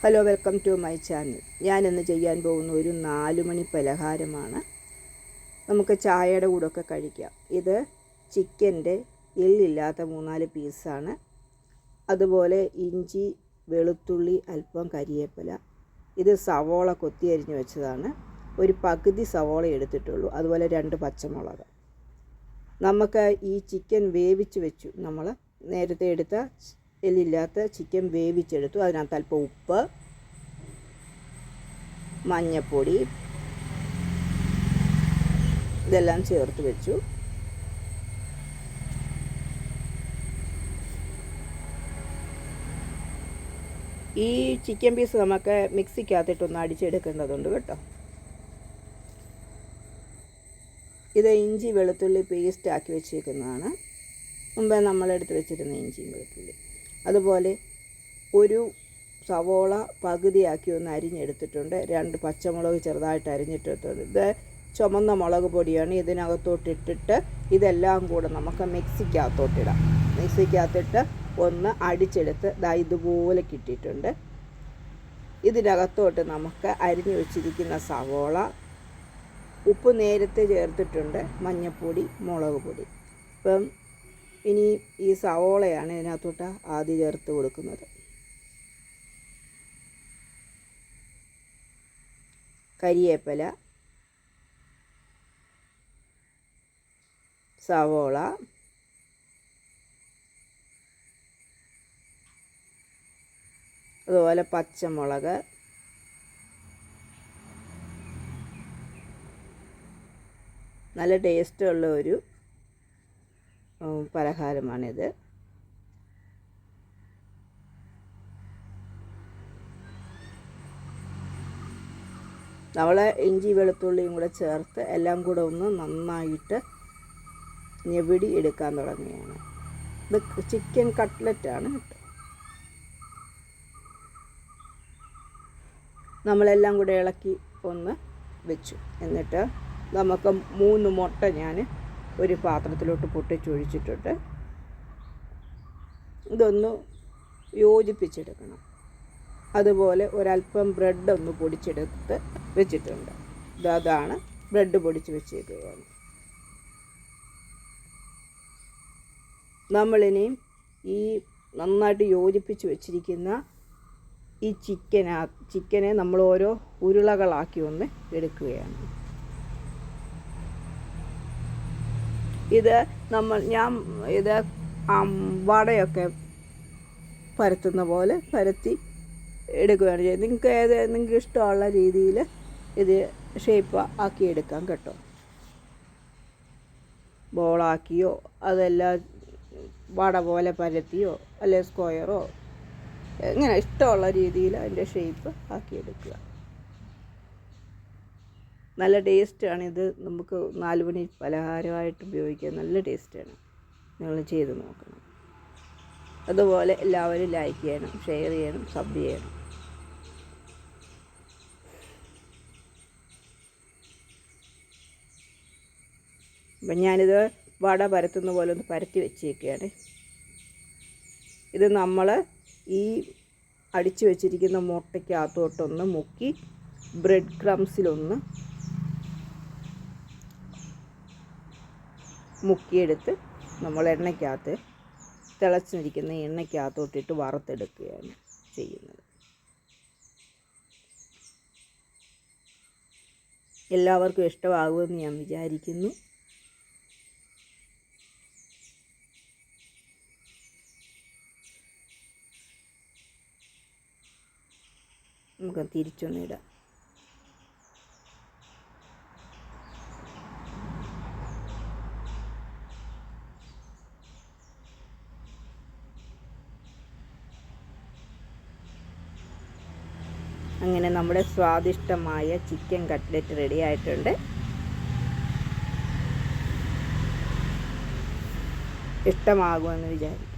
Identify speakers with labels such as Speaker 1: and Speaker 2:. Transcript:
Speaker 1: Hello welcome to my channel ഞാനിന്ന് ചെയ്യാൻ പോകുന്ന ഒരു നാല് മണി പലഹാരമാണ്. നമുക്ക് ചായയുടെ കൂടെയൊക്കെ കഴിക്കാം. ഇത് ചിക്കന്റെ എല്ലില്ലാത്ത മൂന്നാൽ പീസാണ്. അതുപോലെ ഇഞ്ചി വെളുത്തുള്ളി അല്പം കരിയേപ്പില. ഇത് സവോള കൊത്തി അരിഞ്ഞ് വെച്ചതാണ്. ഒരു പകുതി സവോള എടുത്തിട്ടുള്ളൂ. അതുപോലെ രണ്ട് പച്ചമുളക്. നമുക്ക് ഈ ചിക്കൻ വേവിച്ച് വെച്ചു. നമ്മൾ നേരത്തെ എടുത്ത എല്ലില്ലാത്ത ചിക്കൻ വേവിച്ചെടുത്തു. അതിനകത്ത് അല്പം ഉപ്പ് മഞ്ഞപ്പൊടി ഇതെല്ലാം ചേർത്ത് വെച്ചു. ഈ ചിക്കൻ പീസ് നമുക്ക് മിക്സിക്കകത്തിട്ടൊന്ന് അടിച്ചെടുക്കേണ്ടതുണ്ട് കേട്ടോ. ഇത് ഇഞ്ചി വെളുത്തുള്ളി പേസ്റ്റ് ആക്കി വെച്ചേക്കുന്നതാണ്. മുമ്പേ നമ്മളെടുത്ത് വെച്ചിരുന്ന ഇഞ്ചിയും വെളുത്തുള്ളി അതുപോലെ ഒരു സവോള പകുതിയാക്കി ഒന്ന് അരിഞ്ഞെടുത്തിട്ടുണ്ട്. രണ്ട് പച്ചമുളക് ചെറുതായിട്ട് അരിഞ്ഞിട്ടിട്ടുണ്ട്. ഇത് ചുമന്ന മുളക് പൊടിയാണ്. ഇതിനകത്തോട്ടിട്ടിട്ട് ഇതെല്ലാം കൂടെ നമുക്ക് മിക്സിക്കകത്തോട്ടിടാം മിക്സിക്കകത്തിട്ട് ഒന്ന് അടിച്ചെടുത്ത് ദാ ഇതുപോലെ കിട്ടിയിട്ടുണ്ട്. ഇതിനകത്തോട്ട് നമുക്ക് അരിഞ്ഞു വെച്ചിരിക്കുന്ന സവോള ഉപ്പ് നേരത്തെ ചേർത്തിട്ടുണ്ട് മഞ്ഞൾപ്പൊടി മുളക് പൊടി. ഇപ്പം ഇനി ഈ സവോളയാണ് ഇതിനകത്തോട്ട് ആദ്യം ചേർത്ത് കൊടുക്കുന്നത്. കരിയേപ്പല സവോള അതുപോലെ പച്ചമുളക് നല്ല ടേസ്റ്റുള്ള ഒരു പലഹാരമാണിത്. നമ്മൾ ഇഞ്ചി വെളുത്തുള്ളിയും കൂടെ ചേർത്ത് എല്ലാം കൂടെ ഒന്ന് നന്നായിട്ട് ഞെവിടി എടുക്കാൻ തുടങ്ങുകയാണ്. ഇത് ചിക്കൻ കട്ട്ലറ്റാണ് കേട്ടോ. നമ്മളെല്ലാം കൂടെ ഇളക്കി ഒന്ന് വെച്ചു. എന്നിട്ട് നമുക്ക് മൂന്ന് മുട്ട ഞാൻ ഒരു പാത്രത്തിലോട്ട് പൊട്ടിച്ചൊഴിച്ചിട്ടിട്ട് ഇതൊന്ന് യോജിപ്പിച്ചെടുക്കണം. അതുപോലെ ഒരല്പം ബ്രെഡ് ഒന്ന് പൊടിച്ചെടുത്ത് വെച്ചിട്ടുണ്ട്. ഇതാണ് ബ്രെഡ് പൊടിച്ച് വെച്ചേക്കുകയാണ് നമ്മളിനി ഈ നന്നായിട്ട് യോജിപ്പിച്ച് വെച്ചിരിക്കുന്ന ഈ ചിക്കനാ ചിക്കനെ നമ്മൾ ഓരോ ഉരുളകളാക്കി ഒന്ന് എടുക്കുകയാണ്. ഇത് നമ്മൾ ഞാൻ ഇത് വടയൊക്കെ പരത്തുന്ന പോലെ പരത്തി എടുക്കുകയാണ് ചെയ്യുന്നത്. നിങ്ങൾക്ക് ഏത് നിങ്ങൾക്ക് ഇഷ്ടമുള്ള രീതിയിൽ ഇത് ഷേപ്പ് ആക്കി എടുക്കാം കേട്ടോ. ബോളാക്കിയോ അതെല്ലാം വട പോലെ പരത്തിയോ അല്ലെ സ്ക്വയറോ ഇങ്ങനെ ഇഷ്ടമുള്ള രീതിയിൽ അതിന്റെ ഷേപ്പ് ആക്കിയെടുക്കുക നല്ല ടേസ്റ്റാണ് ഇത്. നമുക്ക് നാല് മണി പലഹാരമായിട്ട് ഉപയോഗിക്കാൻ നല്ല ടേസ്റ്റാണ്. നിങ്ങൾ ചെയ്ത് നോക്കണം. അതുപോലെ എല്ലാവരും ലൈക്ക് ചെയ്യണം ഷെയർ ചെയ്യണം സബ് ചെയ്യണം. അപ്പം ഞാനിത് വട പരത്തുന്ന പോലെ ഒന്ന് പരത്തി വെച്ചേക്കുകയാണ് ഇത് നമ്മൾ ഈ അടിച്ചു വെച്ചിരിക്കുന്ന മുട്ടയ്ക്കകത്തോട്ടൊന്ന് മുക്കി ബ്രെഡ് ക്രംസിലൊന്ന് മുക്കിയെടുത്ത് നമ്മൾ എണ്ണയ്ക്കകത്ത് തിളച്ചിരിക്കുന്ന എണ്ണയ്ക്കകത്തോട്ടിട്ട് വറുത്തെടുക്കുകയാണ് ചെയ്യുന്നത്. എല്ലാവർക്കും ഇഷ്ടമാകുമെന്ന് ഞാൻ വിചാരിക്കുന്നു. നമുക്ക് തിരിച്ചൊന്നിടാം അങ്ങനെ നമ്മുടെ സ്വാദിഷ്ടമായ ചിക്കൻ കട്ട്ലറ്റ് റെഡി ആയിട്ടുണ്ട്. ഇഷ്ടമാകുമെന്ന് വിചാരിക്കും